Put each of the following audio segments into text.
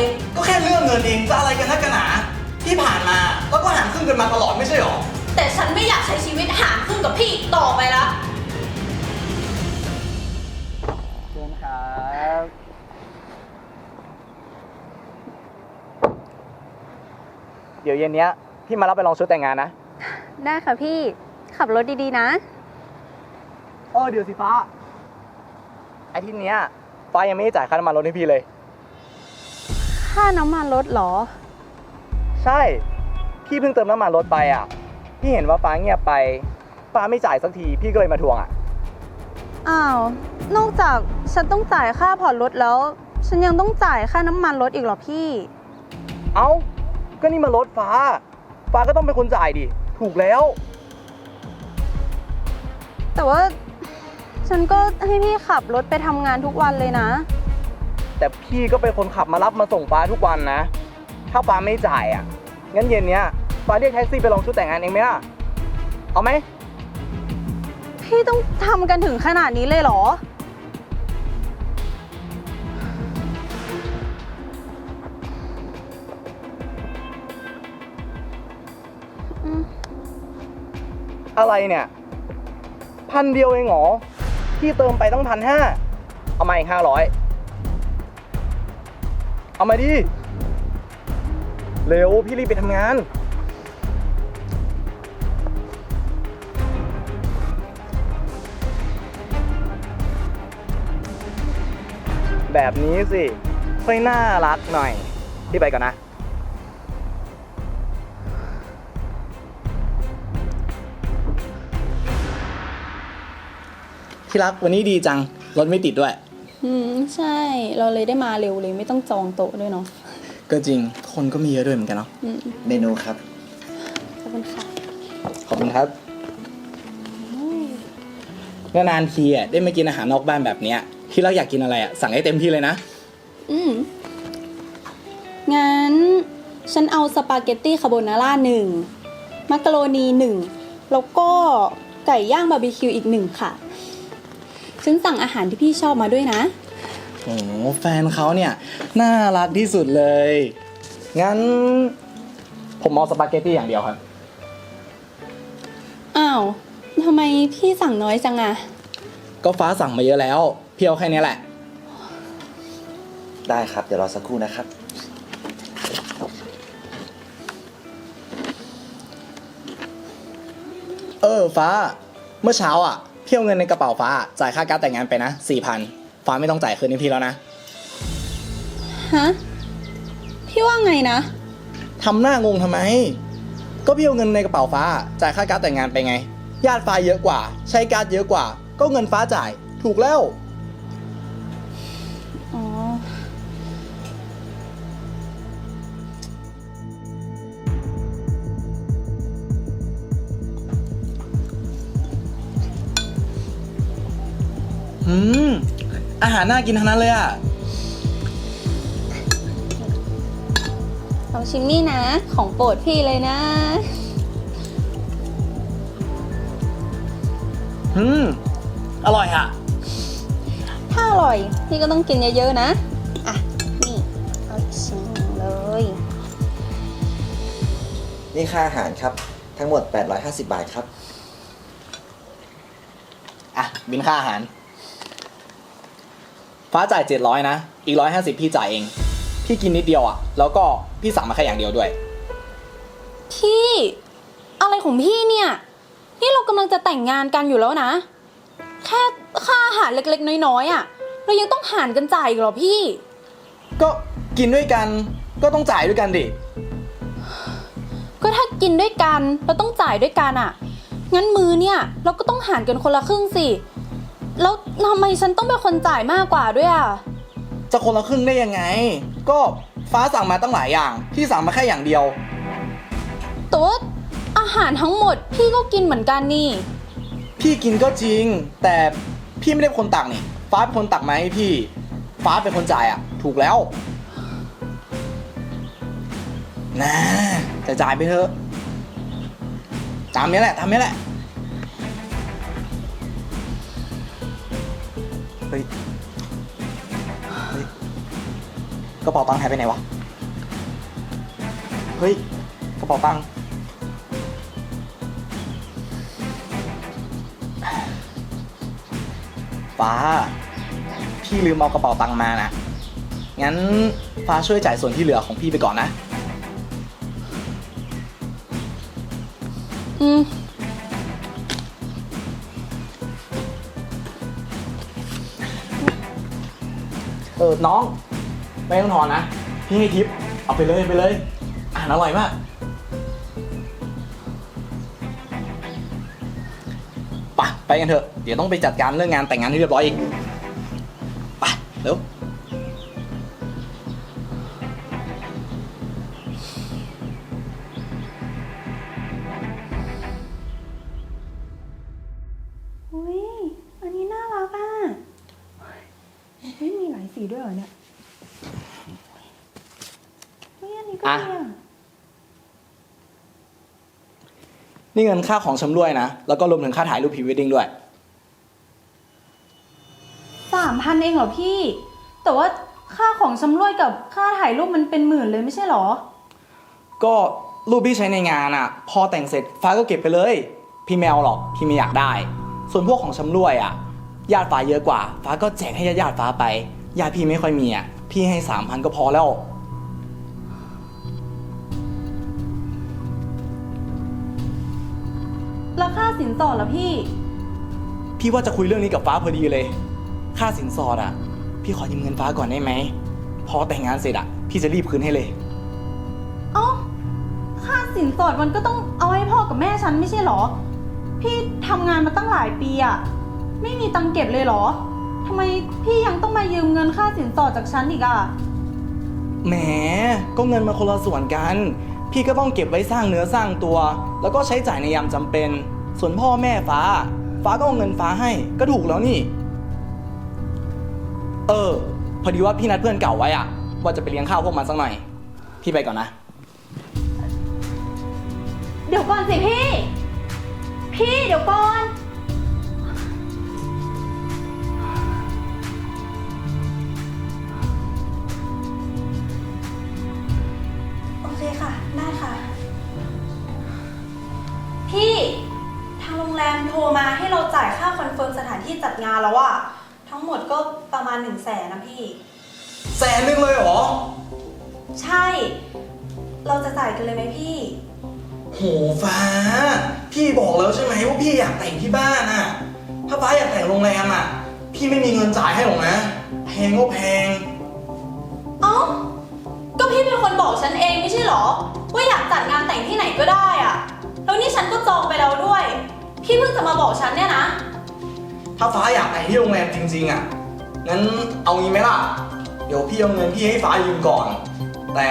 เลยก็แค่เรื่องเงินเองจะอะไรกันนักกันหนาที่ผ่านมาเราก็หารครึ่งกันมาตลอดไม่ใช่หรอ แต่ฉันไม่อยากใช้ชีวิตหารครึ่งกับพี่อีกต่อไปละ เชิญครับเดี๋ยวเย็นเนี้ยพี่มารับไปลองชุดแต่งงานนะ ได้ค่ะพี่ขับรถดีๆนะ เออเดี๋ยวสิฟ้าไอ้ที่เนี้ยฟ้ายังไม่ได้จ่ายค่าน้ำมันรถให้พี่เลย ค่าน้ำมันรถเหรอ ใช่ พี่เพิ่งเติมน้ำมันรถไปอะ พี่เห็นว่าฟ้าเงียบไป ฟ้าไม่จ่ายสักที พี่ก็เลยมาทวงอะ อ้าว นอกจากฉันต้องจ่ายค่าผ่อนรถแล้ว ฉันยังต้องจ่ายค่าน้ำมันรถอีกเหรอพี่ เอ้า ก็นี่มันรถฟ้า ฟ้าก็ต้องเป็นคนจ่ายดิ ถูกแล้ว แต่ว่า ฉันก็ให้พี่ขับรถไปทำงานทุกวันเลยนะ แต่พี่ก็เป็นคนขับมารับมาส่งฟ้าทุกวันนะ ถ้าฟ้าไม่จ่ายอะ งั้นเย็นเนี้ยฟ้าเรียกแท็กซี่ไปลองชุดแต่งงานเองไหมล่ะ เอาไหม พี่ต้องทำกันถึงขนาดนี้เลยเหรออืมอะไรเนี่ย พันเดียวเองเหรอ พี่เติมไปต้องพันห้า เอามาอีกห้าร้อย เอามาดิ เร็วพี่รีบไปทำงาน แบบนี้สิค่อยน่ารักหน่อย พี่ไปก่อนนะ ที่รักวันนี้ดีจัง รถไม่ติดด้วย อืมใช่เราเลยได้มาเร็วเลยไม่ต้องจองโต๊ะด้วยเนาะก็จริงคนก็มีเยอะด้วยเหมือนกันเนาะอืมเมนูครับ ขอบคุณค่ะขอบคุณครับนานๆทีอะได้มากินอาหารนอกบ้านแบบเนี้ยที่เราอยากกินอะไรอะสั่งให้เต็มที่เลยนะ อืมงั้น ฉันเอาสปาเกตตี้คาโบนาร่าหนึ่งมักกะโรนีหนึ่งแล้วก็ไก่ย่างบาร์บีคิวอีกหนึ่งค่ะ ฉันสั่งอาหารที่พี่ชอบมาด้วยนะ โอ้โหแฟนเขาเนี่ย น่ารักที่สุดเลย งั้น ผมเอาสปาเกตตี้อย่างเดียวครับ อ้าวทำไมพี่สั่งน้อยจังอะก็ฟ้าสั่งมาเยอะแล้วพี่เอาแค่นี้แหละ ได้ครับ เดี๋ยวรอสักครู่นะครับ เออฟ้า เมื่อเช้าอะ พี่เอาเงินในกระเป๋าฟ้าจ่ายค่าการดแต่งงานไปนะสี่พันฟ้าไม่ต้องจ่ายคืนให้พี่แล้วนะฮะพี่ว่าไงนะทำหน้างงทำไม ก็พี่เอาเงินในกระเป๋าฟ้าจ่ายค่าการดแต่งงานไปไง ญาติฟ้าเยอะกว่า ใช้การดเยอะกว่า ก็เงินฟ้าจ่าย ถูกแล้ว อืมอาหารน่ากินทั้งนั้นเลยอะ ลองชิมนี่นะ ของโปรดพี่เลยนะ อืม อร่อยอะ ถ้าอร่อย พี่ก็ต้องกินเยอะๆนะ อะ นี่ เอาอีกชิ้นหนึ่งเลย นี่ค่าอาหารครับ ทั้งหมด 850 บาทครับ อะ บินค่าอาหาร ฟ้าจ่ายเจ็ดร้อยนะ อีกร้อยห้าสิบพี่จ่ายเอง พี่กินนิดเดียวอะแล้วก็พี่สั่งมาแค่อย่างเดียวด้วย พี่อะไรของพี่เนี่ย นี่เรากำลังจะแต่งงานกันอยู่แล้วนะ แค่ค่าอาหารเล็กๆ น้อยๆอะเรายังต้องหารกันจ่ายอีกเหรอพี่ ก็กินด้วยกันก็ต้องจ่ายด้วยกันดิ ก็ถ้ากินด้วยกันเราต้องจ่ายด้วยกันอะงั้นมือเนี่ย เราก็ต้องหารกันคนละครึ่งสิ แล้วทำไมฉันต้องเป็นคนจ่ายมากกว่าด้วยอะ จะคนละครึ่งได้ยังไง ก็ฟ้าสั่งมาตั้งหลายอย่าง พี่สั่งมาแค่อย่างเดียวแต่ว่าอาหารทั้งหมดพี่ก็กินเหมือนกันนี่ พี่กินก็จริง แต่พี่ไม่ได้เป็นคนตักนี่ ฟ้าเป็นคนตักมาให้พี่ ฟ้าเป็นคนจ่ายอะ ถูกแล้ว นะจะจ่ายไปเถอะตามนี้แหละตามนี้แหละ เฮ้ยเฮ้ยกระเป๋าตังค์หายไปไหนวะ เฮ้ยกระเป๋าตังค์ฟ้า พี่ลืมเอากระเป๋าตังค์มานะ งั้นฟ้าช่วยจ่ายส่วนที่เหลือของพี่ไปก่อนนะ อืม เออน้อง ไม่ต้องถอนนะ พี่ให้ทิป เอาไปเลยไปเลย อ่านอร่อยมากไปไปกันเถอะ เดี๋ยวต้องไปจัดการเรื่องงานแต่งงานให้เรียบร้อยอีกไปเร็ว อันนี้ก็อะดีอะ นี่เงินค่าของชำร่วยนะ แล้วก็รวมถึงค่าถ่ายรูปพรีเวดดิ้งด้วย สามพันเองเหรอพี่ แต่ว่าค่าของชำร่วยกับค่าถ่ายรูปมันเป็นหมื่นเลยไม่ใช่เหรอ ก็รูปที่ใช้ในงานอะ พอแต่งเสร็จฟ้าก็เก็บไปเลย พี่แมวหรอกพี่ไม่อยากได้ ส่วนพวกของชำร่วยอะญาติฟ้าเยอะกว่า ฟ้าก็แจกให้ญาติญาติฟ้าไปญาติพี่ไม่ค่อยมีอะพี่ให้สามพันก็พอแล้ว สินสอดล่ะพี่ พี่ว่าจะคุยเรื่องนี้กับฟ้าพอดีเลย ค่าสินสอดอะ พี่ขอยืมเงินฟ้าก่อนได้ไหม พอแต่งงานเสร็จอะ พี่จะรีบคืนให้เลย เอ้าค่าสินสอดมันก็ต้องเอาให้พ่อกับแม่ฉันไม่ใช่เหรอ พี่ทำงานมาตั้งหลายปีอะไม่มีตังค์เก็บเลยเหรอทำไมพี่ยังต้องมายืมเงินค่าสินสอดจากฉันอีกอะแหม ก็เงินมาคนละส่วนกัน พี่ก็ต้องเก็บไว้สร้างเนื้อสร้างตัว แล้วก็ใช้จ่ายในยามจำเป็น ส่วนพ่อแม่ฟ้า ฟ้าก็เอาเงินฟ้าให้ ก็ถูกแล้วนี่ เออ พอดีว่าพี่นัดเพื่อนเก่าไว้อะว่าจะไปเลี้ยงข้าวพวกมันสักหน่อย พี่ไปก่อนนะ เดี๋ยวก่อนสิพี่ พี่เดี๋ยวก่อน มโทรมาให้เราจ่ายค่าคอนเฟิร์มสถานที่จัดงานแล้วอะทั้งหมดก็ประมาณหนึ่งแสนนะพี่ แสนนึงเลยเหรอ ใช่ เราจะจ่ายกันเลยไหมพี่ โหฟ้า พี่บอกแล้วใช่ไหมว่าพี่อยากแต่งที่บ้านอะ ถ้าฟ้าอยากแต่งโรงแรมอะ พี่ไม่มีเงินจ่ายให้หรอกนะ แพงก็แพง เอ้า ก็พี่เป็นคนบอกฉันเองไม่ใช่เหรอ ว่าอยากจัดงานแต่งที่ไหนก็ได้อะแล้วนี่ฉันก็จองไปแล้วด้วย พี่เพิ่งจะมาบอกฉันเนี่ยนะ ถ้าฟ้าอยากแต่งที่โรงแรมจริงๆอะ งั้นเอางี้ไหมล่ะ เดี๋ยวพี่เอาเงินพี่ให้ฟ้ายืมก่อน แต่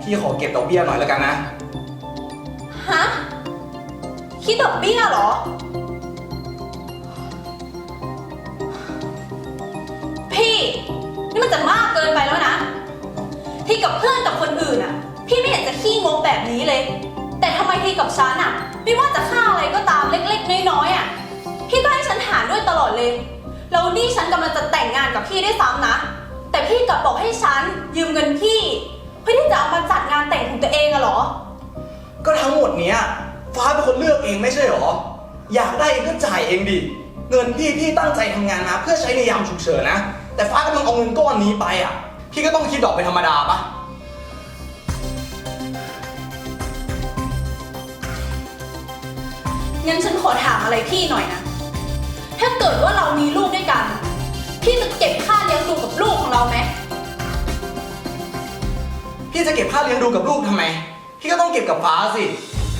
พี่ขอเก็บดอกเบี้ยหน่อยแล้วกันนะ ฮะ คิดดอกเบี้ยเหรอ พี่ นี่มันจะมากเกินไปแล้วนะ ที่กับเพื่อนกับคนอื่นอะ พี่ไม่เห็นจะขี้งกแบบนี้เลย แต่ทำไมที่กับฉันอะ ไม่ว่าจะค่าอะไรก็ตามเล็กๆน้อยๆอะพี่ก็ให้ฉันหารด้วยตลอดเลยแล้วนี่ฉันกำลังจะแต่งงานกับพี่ด้วยซ้ำนะ แต่พี่กลับบอกให้ฉันยืมเงินพี่ เพื่อที่จะเอามาจัดงานแต่งของตัวเองอะเหรอ ก็ทั้งหมดเนี้ย ฟ้าเป็นคนเลือกเองไม่ใช่หรอ อยากได้เองก็จ่ายเองดิ เงินพี่พี่ตั้งใจทำงานมาเพื่อใช้ในยามฉุกเฉินนะ แต่ฟ้ากำลังเอาเงินก้อนนี้ไปอะ พี่ก็ต้องคิดดอกเป็นธรรมดาปะ งั้นฉันขอถามอะไรพี่หน่อยนะ ถ้าเกิดว่าเรามีลูกด้วยกัน พี่จะเก็บค่าเลี้ยงดูกับลูกของเราไหม พี่จะเก็บค่าเลี้ยงดูกับลูกทำไม พี่ก็ต้องเก็บกับฟ้าสิ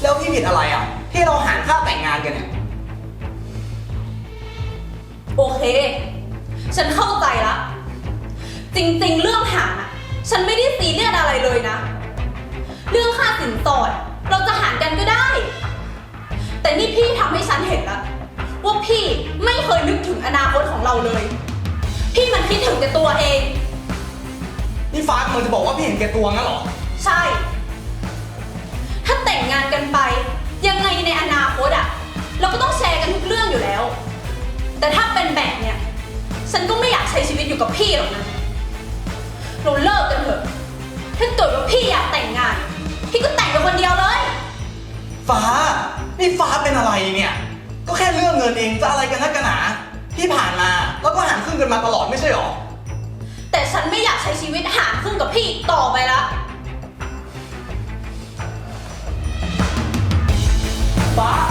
แล้วพี่ผิดอะไรอะ ที่เราหารค่าแต่งงานกันเนี่ย โอเค ฉันเข้าใจละ จริงๆ เรื่องหารอะฉันไม่ได้ซีเรียสอะไรเลยนะ เรื่องค่าสินสอดเราจะหารกันก็ได้ แต่นี่พี่ทำให้ฉันเห็นแล้วว่าพี่ไม่เคยนึกถึงอนาคตของเราเลย พี่มันคิดถึงแต่ตัวเอง นี่ฟ้ากำลังจะบอกว่าพี่เห็นแก่ตัวงั้นเหรอ ใช่ ถ้าแต่งงานกันไป ยังไงในอนาคตอะเราก็ต้องแชร์กันทุกเรื่องอยู่แล้ว แต่ถ้าเป็นแบบเนี้ยฉันก็ไม่อยากใช้ชีวิตอยู่กับพี่หรอกนะเราเลิกกันเถอะถ้าเกิดว่าพี่อยากแต่งงาน พี่ก็แต่งกับคนเดียวเลย ฟ้า นี่ฟ้าเป็นอะไรเนี่ย ก็แค่เรื่องเงินเองจะอะไรกันนักกันหนา ที่ผ่านมาเราก็หารครึ่งกันมาตลอดไม่ใช่หรอ แต่ฉันไม่อยากใช้ชีวิตหารครึ่งกับพี่อีกต่อไปละฟ้าฟ้า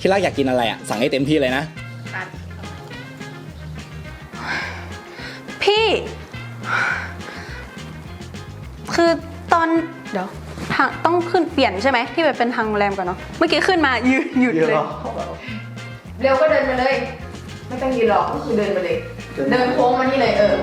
ที่รักอยากกินอะไรอะ สั่งให้เต็มที่เลยนะ พี่ คือตอนเดี๋ยวทางต้องขึ้นเปลี่ยนใช่ไหมที่ไปเป็นทางโรงแรมก่อนเนาะเมื่อกี้ขึ้นมายืนหยุดเลย เร็วก็เดินมาเลย ไม่ต้องยืนหรอกก็คือเดินมาเลย เดินโค้งมานี่เลยเออ